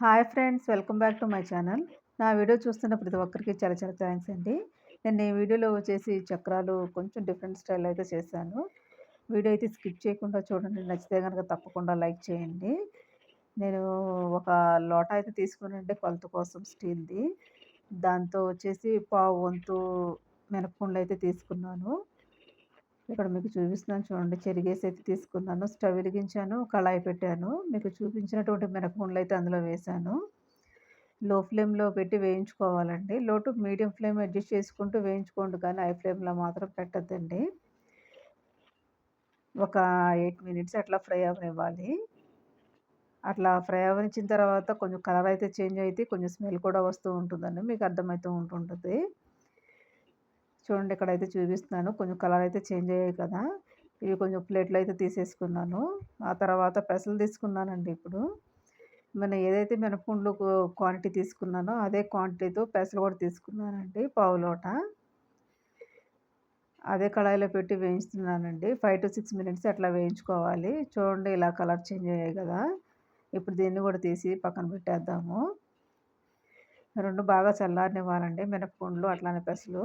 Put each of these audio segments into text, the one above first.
Hi friends welcome back to my channel. నా video చూస్తున్న ప్రతి ఒక్కరికి చాలా చాలా థ్యాంక్స్ అండి. నేను ఈ వీడియోలో వచ్చేసి చక్రాలు కొంచెం డిఫరెంట్ స్టైల్ అయితే చేశాను. వీడియో అయితే స్కిప్ చేయకుండా చూడండి. నచ్చితే కనుక తప్పకుండా లైక్ చేయండి. నేను ఒక లోట అయితే తీసుకుని కొలత కోసం స్టీల్ది. దాంతో వచ్చేసి పావు వంతు మినపగుండ్లు అయితే తీసుకున్నాను. ఇక్కడ మీకు చూపిస్తున్నాను చూడండి. చెరిగేసి అయితే తీసుకున్నాను. స్టవ్ వెలిగించాను. కళాయి పెట్టాను. మీకు చూపించినటువంటి మినపగుండ్లు అయితే అందులో వేశాను. లో ఫ్లేమ్లో పెట్టి వేయించుకోవాలండి. లో టు మీడియం ఫ్లేమ్ అడ్జస్ట్ చేసుకుంటూ వేయించుకోండి. కానీ హై ఫ్లేమ్లో మాత్రం పెట్టద్దండి. ఒక ఎయిట్ మినిట్స్ అట్లా ఫ్రై అవనివ్వాలి. అట్లా ఫ్రై అవనిచ్చిన తర్వాత కొంచెం కలర్ అయితే చేంజ్ అయితే కొంచెం స్మెల్ కూడా వస్తూ ఉంటుందండి. మీకు అర్థమవుతూ ఉంటుంటుంది. చూడండి ఇక్కడ అయితే చూపిస్తున్నాను కొంచెం కలర్ అయితే చేంజ్ అయ్యాయి కదా. ఇవి కొంచెం ప్లేట్లు అయితే తీసేసుకున్నాను. ఆ తర్వాత పెసలు తీసుకున్నానండి ఇప్పుడు. మనం ఏదైతే మినపగుండ్లు క్వాంటిటీ తీసుకున్నానో అదే క్వాంటిటీతో పెసలు కూడా తీసుకున్నానండి పావు లోట. అదే కళాయిలో పెట్టి వేయించుతున్నానండి ఫైవ్ టు సిక్స్ మినిట్స్ అట్లా వేయించుకోవాలి. చూడండి ఇలా కలర్ చేంజ్ అయ్యాయి కదా. ఇప్పుడు దీన్ని కూడా తీసి పక్కన పెట్టేద్దాము. రెండు బాగా చల్లారనివ్వాలండి మినపగుండ్లు అట్లానే పెసలు.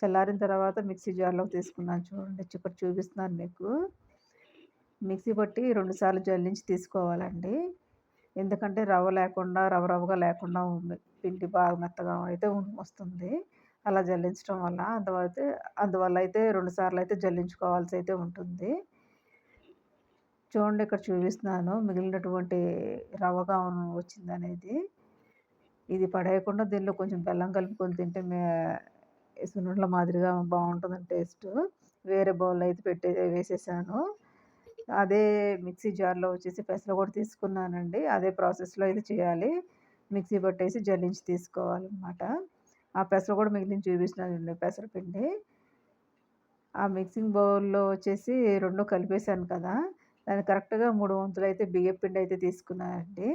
చల్లారిన తర్వాత మిక్సీ జార్లోకి తీసుకున్నాను చూడండి. ఇక్కడ చూపిస్తున్నాను మీకు. మిక్సీ పట్టి రెండుసార్లు జల్లించి తీసుకోవాలండి. ఎందుకంటే రవ్వ లేకుండా రవ్వ రవ్వగా లేకుండా పిండి బాగా మెత్తగా అయితే వస్తుంది. అలా జల్లించడం వల్ల అందువల్ల అందువల్ల అయితే రెండుసార్లు అయితే జల్లించుకోవాల్సి అయితే ఉంటుంది. చూడండి ఇక్కడ చూపిస్తున్నాను మిగిలినటువంటి రవ్వగా వచ్చింది అనేది ఇది పడేయకుండా దీనిలో కొంచెం బెల్లం కలుపుకొని తింటే సున్నుండల మాదిరిగా బాగుంటుంది టేస్ట్. వేరే బౌల్ అయితే పెట్టే వేసేసాను. అదే మిక్సీ జార్లో వచ్చేసి పెసలు కూడా తీసుకున్నానండి. అదే ప్రాసెస్లో అయితే చేయాలి. మిక్సీ పట్టేసి జల్లించి తీసుకోవాలన్నమాట. ఆ పెసలు కూడా మిగిలిన చూపిస్తున్నానండి పెసరపిండి ఆ మిక్సింగ్ బౌల్లో వచ్చేసి రెండు కలిపేశాను కదా. దాన్ని కరెక్ట్గా మూడు వంతులు అయితే బియ్యం పిండి అయితే తీసుకున్నానండి.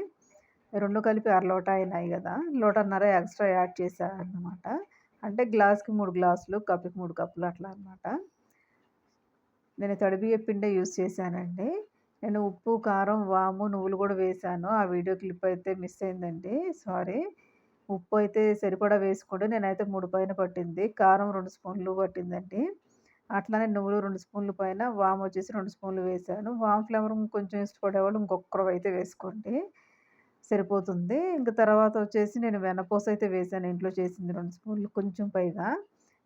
రెండు కలిపి అర లోట అయినాయి కదా. లోటన్నర ఎక్స్ట్రా యాడ్ చేశాను అన్నమాట అంటే గ్లాస్కి మూడు గ్లాసులు కప్పుకి మూడు కప్పులు అట్లా అనమాట నేను తడిబియ్య పిండే యూస్ చేశానండి. నేను ఉప్పు కారం వాము నువ్వులు కూడా వేశాను. ఆ వీడియో క్లిప్ అయితే మిస్ అయిందండి. సారీ. ఉప్పు అయితే సరిపడా వేసుకుంటే నేనైతే మూడు పైన పట్టింది. కారం రెండు స్పూన్లు పట్టిందండి. అట్లానే నువ్వులు రెండు స్పూన్లు పైన వామ్ వచ్చేసి రెండు స్పూన్లు వేసాను వామ్ ఫ్లేవర్ కొంచెం ఇష్టపడేవాళ్ళు ఇంకొకరు అయితే వేసుకోండి. సరిపోతుంది. ఇంక తర్వాత వచ్చేసి నేను వెన్నపూస అయితే వేసాను. ఇంట్లో చేసింది రెండు స్పూన్లు కొంచెం పైగా.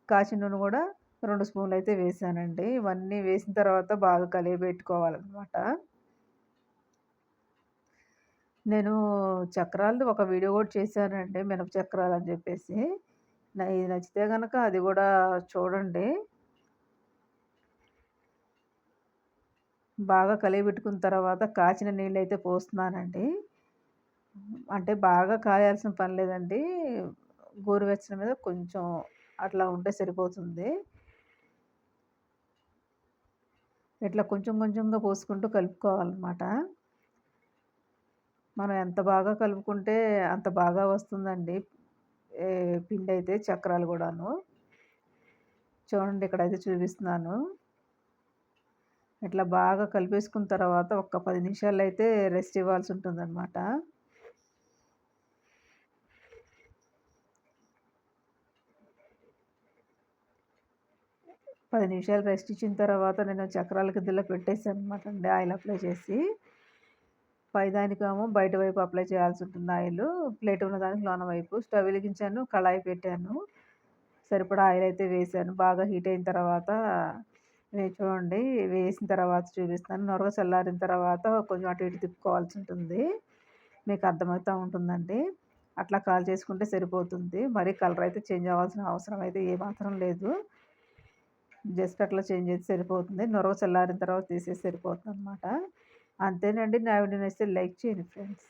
కాచిన నూనె కూడా రెండు స్పూన్లు అయితే వేసానండి. ఇవన్నీ వేసిన తర్వాత బాగా కలిగి పెట్టుకోవాలన్నమాట నేను చక్రాలది ఒక వీడియో కూడా చేశానండి. మినప చక్రాలు అని చెప్పేసి. ఇది నచ్చితే కనుక అది కూడా చూడండి. బాగా కలిగి పెట్టుకున్న తర్వాత కాచిన నీళ్ళు అయితే పోస్తున్నానండి. అంటే బాగా కాయాల్సిన పని లేదండి. గోరువెచ్చని మీద కొంచెం అట్లా ఉంటే సరిపోతుంది. ఇట్లా కొంచెం కొంచెంగా పోసుకుంటూ కలుపుకోవాలన్నమాట. మనం ఎంత బాగా కలుపుకుంటే అంత బాగా వస్తుందండి. పిండి అయితే చక్రాలు కూడాను. చూడండి ఇక్కడైతే చూపిస్తున్నాను. ఇట్లా బాగా కలిపేసుకున్న తర్వాత ఒక పది నిమిషాలు అయితే రెస్ట్ ఇవ్వాల్సి ఉంటుందన్నమాట. పది నిమిషాలు రెస్ట్ ఇచ్చిన తర్వాత నేను చక్రాల కిందలో పెట్టేసాను అనమాట అండి ఆయిల్ అప్లై చేసి. పైదానికేమో బయట వైపు అప్లై చేయాల్సి ఉంటుంది ఆయిల్. ప్లేట్ ఉన్న దానికి లోన వైపు. స్టవ్ వెలిగించాను కళాయి పెట్టాను. సరిపడా ఆయిల్ అయితే వేసాను బాగా హీట్ అయిన తర్వాత చూడండి వేసిన తర్వాత చూపిస్తాను నొరగ చల్లారిన తర్వాత కొంచెం అటు ఇటు తిప్పుకోవాల్సి ఉంటుంది. మీకు అర్థమవుతూ ఉంటుందండి. అట్లా కాల్ చేసుకుంటే సరిపోతుంది. మరి కలర్ అయితే చేంజ్ అవ్వాల్సిన అవసరం అయితే ఏమాత్రం లేదు. జస్ట్ అట్లా చేంజ్ చేసి సరిపోతుంది. నొరవ చల్లారిన తర్వాత తీసేసి సరిపోతుంది అనమాట అంతేనండి. నా వీడియో నచ్చితే లైక్ చేయండి ఫ్రెండ్స్.